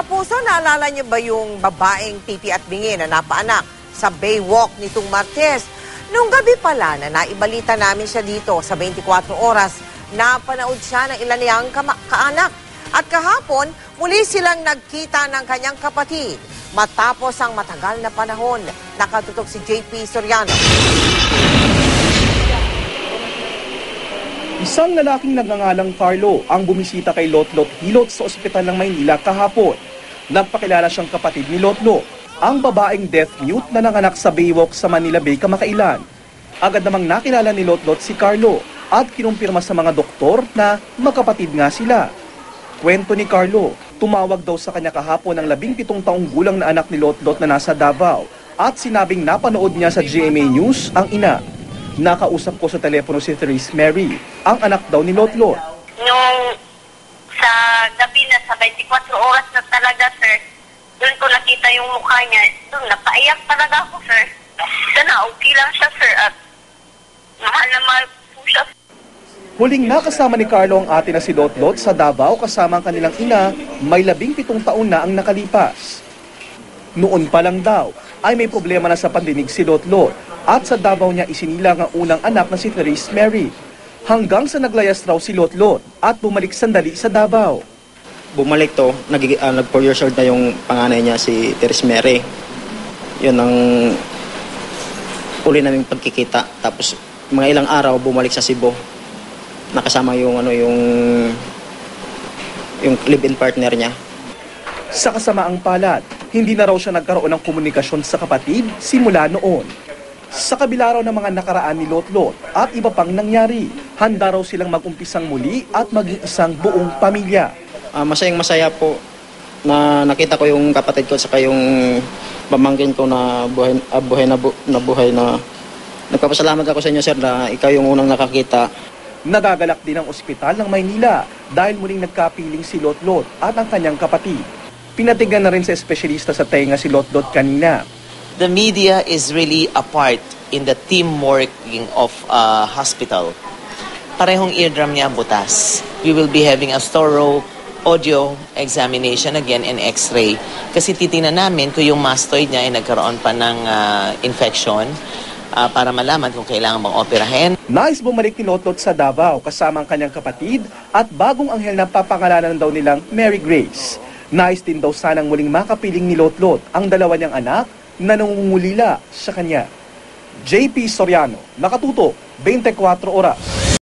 kapuso, naalala niyo ba yung babaeng titi at bingi na napaanak sa Baywalk nitong Martes? Nung gabi pala na naibalita namin siya dito sa 24 oras, napanood siya ng ilan niyang kaanak. At kahapon, muli silang nagkita ng kanyang kapatid. Matapos ang matagal na panahon, nakatutok si JP Soriano. Isang lalaking nagngangalang Carlo ang bumisita kay Lotlot Hilot sa ospital ng Maynila kahapon. Nagpakilala siyang kapatid ni Lotlo, ang babaeng deaf mute na nanganak sa Baywalk sa Manila Bay kamakailan. Agad namang nakilala ni Lotlot si Carlo at kinumpirma sa mga doktor na magkapatid nga sila. Kwento ni Carlo, tumawag daw sa kanya kahapon ang labing pitong taong gulang na anak ni Lotlot na nasa Davao at sinabing napanood niya sa GMA News ang ina. Nakausap ko sa telepono si Therese Mary, ang anak daw ni Lotlot. Nung sa gabi na sa 24 oras na talaga, sir, doon ko nakita yung mukha niya. Doon, napaiyak talaga ako, sir. Sana okay lang siya, sir. At mahal na mahal po siya. Huling nakasama ni Carlo ang ate na si Lotlot sa Davao kasama ang kanilang ina, may labing pitong taon na ang nakalipas. Noon pa lang daw ay may problema na sa pandinig si Lotlot at sa Davao niya isinilang ang unang anak na si Therese Mary. Hanggang sa naglayas raw si Lotlot at bumalik sandali sa Davao. bumalik to, nag, uh, nag 4 years old na yung panganay niya, si Teres Mary. Yun ang uli naming pagkikita. Tapos mga ilang araw bumalik sa Cebu. Nakasama yung ano yung yung live-in partner niya. Sa kasamaang palad, hindi na raw siya nagkaroon ng komunikasyon sa kapatid simula noon. Sa kabila raw ng mga nakaraan ni Lotlot at iba pang nangyari, handa raw silang mag-umpisang muli at maging isang buong pamilya. Ah, masayang masaya po na nakita ko yung kapatid ko saka yung pamangkin ko na buhay, ah, buhay na, bu- na buhay na nagpapasalamat ako sa inyo sir na ikaw yung unang nakakita Nagagalak din ang ospital ng Maynila dahil muling nagkapiling si Lotlot at ang kanyang kapatid. Pinatigan na rin sa espesyalista sa tenga si Lotlot kanina. The media is really a part in the team of a hospital. Parehong eardrum niya butas. We will be having a thorough audio examination again and x-ray. Kasi titingnan namin kung yung mastoid niya ay nagkaroon pa ng ah, infection ah, para malaman kung kailangan bang operahin. Nais bumalik ni Lotlot sa Davao kasama ang kanyang kapatid at bagong anghel na papangalanan daw nilang Mary Grace. Nais din daw sanang muling makapiling ni Lotlot ang dalawa niyang anak na nangungulila sa kanya. JP Soriano, nakatuto, 24 oras.